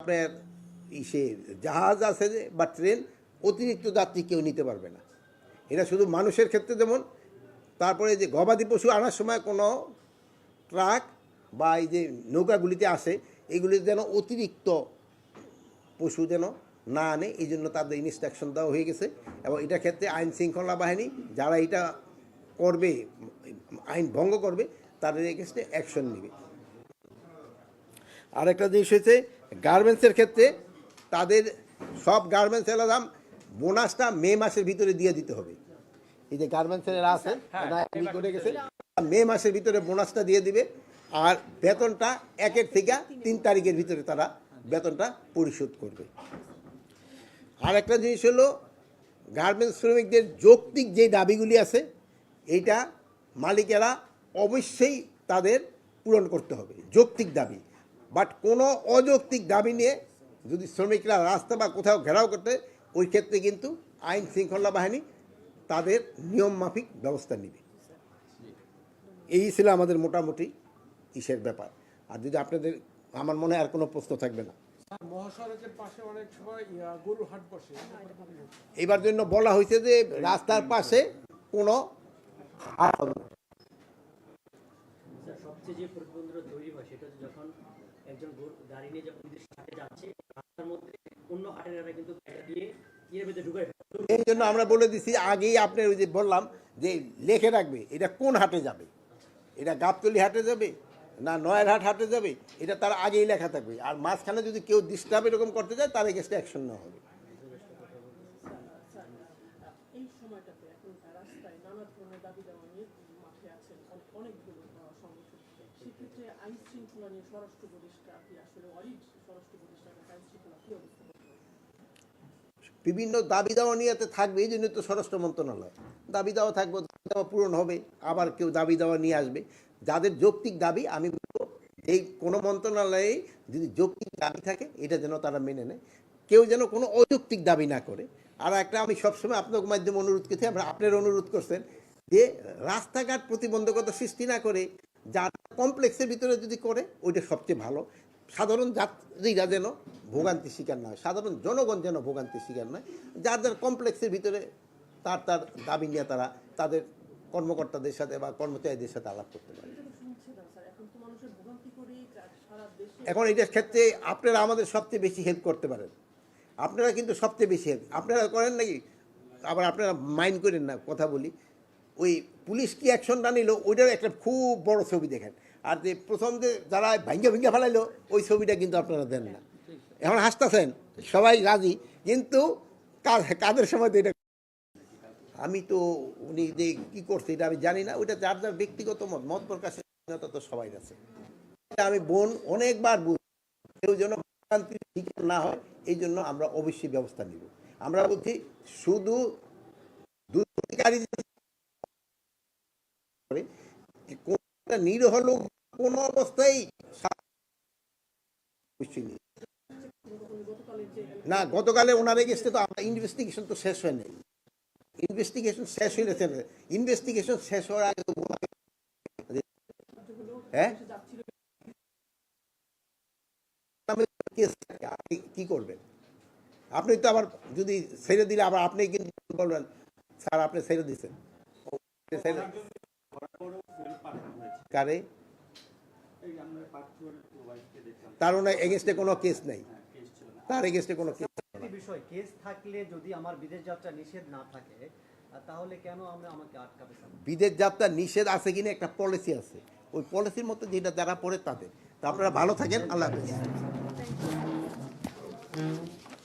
আপনার ইসে জাহাজ আছে যে, বা ট্রেন, অতিরিক্ত যাত্রী কেউ নিতে পারবে না। এটা শুধু মানুষের ক্ষেত্রে যেমন, তারপরে যে গবাদি পশু আনার সময় কোনো ট্রাক বা এই যে নৌকাগুলিতে আসে এগুলি যেন অতিরিক্ত পশু যেন না আনে, এই জন্য তাদের ইনস্ট্রাকশন দেওয়া হয়ে গেছে। এবং এটা ক্ষেত্রে আইন শৃঙ্খলা বাহিনী যারা এটা করবে, আইন ভঙ্গ করবে, তাদের এগেনস্টে অ্যাকশন নেবে। আরেকটা জিনিস হয়েছে গার্মেন্টসের ক্ষেত্রে তাদের সব গার্মেন্টস দাম বোনাসটা মে মাসের ভিতরে দিয়ে দিতে হবে। এই যে গার্মেন্টসের এরা আছে করে গেছে মে মাসের ভিতরে বোনাসটা দিয়ে দিবে আর বেতনটা একের থেকে তিন তারিখের ভিতরে তারা বেতনটা পরিশোধ করবে। আর একটা জিনিস হলো গার্মেন্টস শ্রমিকদের যৌক্তিক যে দাবিগুলি আছে এইটা মালিকেরা অবশ্যই তাদের পূরণ করতে হবে যৌক্তিক দাবি। বাট কোনো অযৌক্তিক দাবি নিয়ে যদি শ্রমিকরা রাস্তা বা কোথাও ঘেরাও করতে ওই ক্ষেত্রে কিন্তু আইন শৃঙ্খলা বাহিনী তাদের নিয়ম মাফিক ব্যবস্থা নেবে। এই ছিল আমাদের মোটামুটি ইসের ব্যাপার। আর যদি আপনাদের আমার মনে হয় আর কোনো প্রশ্ন থাকবে না। এবার জন্য বলা হয়েছে যে রাস্তার পাশে কোনো হাট হবে যে প্রতিবন্ধকতা তৈরি হয় সেটা হচ্ছে যখন একজন গাড়ি নিয়ে যখন হাটে যাচ্ছে রাস্তার মধ্যে অন্য হাটেরা কিন্তু দিয়ে ইয়ের ভিতরে ঢুকাই ফেলে। এই জন্য আমরা বলে দিছি আগেই আপনার ওই যে বললাম যে লেখে রাখবে এটা কোন হাটে যাবে? এটা গাবতলি হাটে যাবে না নয়ারহাট হাটে যাবে? এটা তার আগেই লেখা থাকবে। আর মাঝখানে যদি কেউ ডিস্টার্ব এরকম করতে যায় তার এগেস্টে অ্যাকশন নেওয়া হবে। এই সময়টাতে এখন রাস্তায় নানা ধরনের দাবি দেওয়া নিয়ে মাঠে আছেন অনেকগুলো। আইন শৃঙ্খলা নিয়ে স্বরাষ্ট্র উপদেষ্টা আপনি আসলে অডিট স্বরাষ্ট্র উপদেষ্টার কাছে আইন শৃঙ্খলা কি অবস্থা বিভিন্ন দাবি দাওয়া নিয়ে থাকবে, এই জন্য তো স্বরাষ্ট্র মন্ত্রণালয়। দাবি দেওয়া থাকবে দাবি দেওয়া পূরণ হবে, আবার কেউ দাবি দেওয়া নিয়ে আসবে। যাদের যৌক্তিক দাবি, আমি বলব, এই কোনো মন্ত্রণালয়ে যদি যৌক্তিক দাবি থাকে, এটা যেন তারা মেনে নেয়। কেউ যেন কোনো অযৌক্তিক দাবি না করে। আর একটা আমি সবসময় আপনার মাধ্যমে অনুরোধ করছি আমরা আপনার অনুরোধ করছেন যে রাস্তাঘাট প্রতিবন্ধকতা সৃষ্টি না করে যার কমপ্লেক্সের ভিতরে যদি করে, ওইটা সবচেয়ে ভালো। সাধারণ যাত্রীরা যেন ভোগান্তি শিকার না হয় সাধারণ জনগণ যেন ভোগান্তি শিকার নয়, যার যার কমপ্লেক্সের ভিতরে তার তার দাবি নিয়ে তারা তাদের কর্মকর্তাদের সাথে বা কর্মচারীদের সাথে আলাপ করতে পারে। এখন এটার ক্ষেত্রে আপনারা আমাদের সবচেয়ে বেশি হেল্প করতে পারেন। আপনারা কিন্তু সবচেয়ে বেশি হেল্প আপনারা করেন নাকি? আবার আপনারা মাইন্ড করেন না, কথা বলি। ওই পুলিশ কি অ্যাকশনটা নিল ওইটার একটা খুব বড় ছবি দেখেন। আর যে প্রথম যে যারা ভাঙ্গে ভেঙ্গে ফেলাইলো, ওই ছবিটা কিন্তু আপনারা দেন না। এখন হাসতেছেন, সবাই রাজি, কিন্তু কাদের সময় তো এটা আমি তো উনি যে কী করছে এটা আমি জানি না ওইটা যার যার ব্যক্তিগত মত মত প্রকাশের স্বাধীনতা তো সবাই আছে। আমি বোন অনেকবার বুঝ কেউ যেন না হয়, এই জন্য আমরা অবশ্যই ব্যবস্থা নিব। আমরা বলছি, শুধু দুষ্কৃতিকারী যে করে, যে কোনো অবস্থায় না গতকালে তো আমরা ইনভেস্টিগেশন তো শেষ ইনভেস্টিগেশন শেষ হইলে ইনভেস্টিগেশন শেষ হওয়ার আগে তো হ্যাঁ? আপনি কি করবেন? আপনি তো আবার যদি ছেড়ে দিলে আবার আপনি কিন্তু বলবেন স্যার আপনি ছেড়ে দিচ্ছেন কারে? তার ওনার এগেনস্টে কোনো কেস নাই। তার এগেনস্টে কোনো কেস বিষয় কেস থাকলে যদি আমার বিদেশ যাত্রা নিষেধ না থাকে তাহলে কেন আমরা আমাকে আটকাবে বিদেশ যাত্রা নিষেধ আছে কিনা একটা পলিসি আছে। ওই পলিসির মধ্যে যেটা যারা পড়ে তাদের। তো আপনারা ভালো থাকেন আল্লাহ হাফেজ।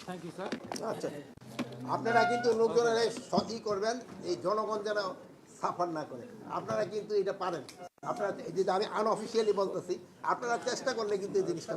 থ্যাংক ইউ স্যার আচ্ছা আপনারা কিন্তু লোকজনের সতই করবেন এই জনগণ যেন সাফার না করে। আপনারা কিন্তু এটা পারেন। আপনারা এই যে আমি আনঅফিসিয়ালি বলতেছি আপনারা চেষ্টা করলে কিন্তু এই জিনিসটা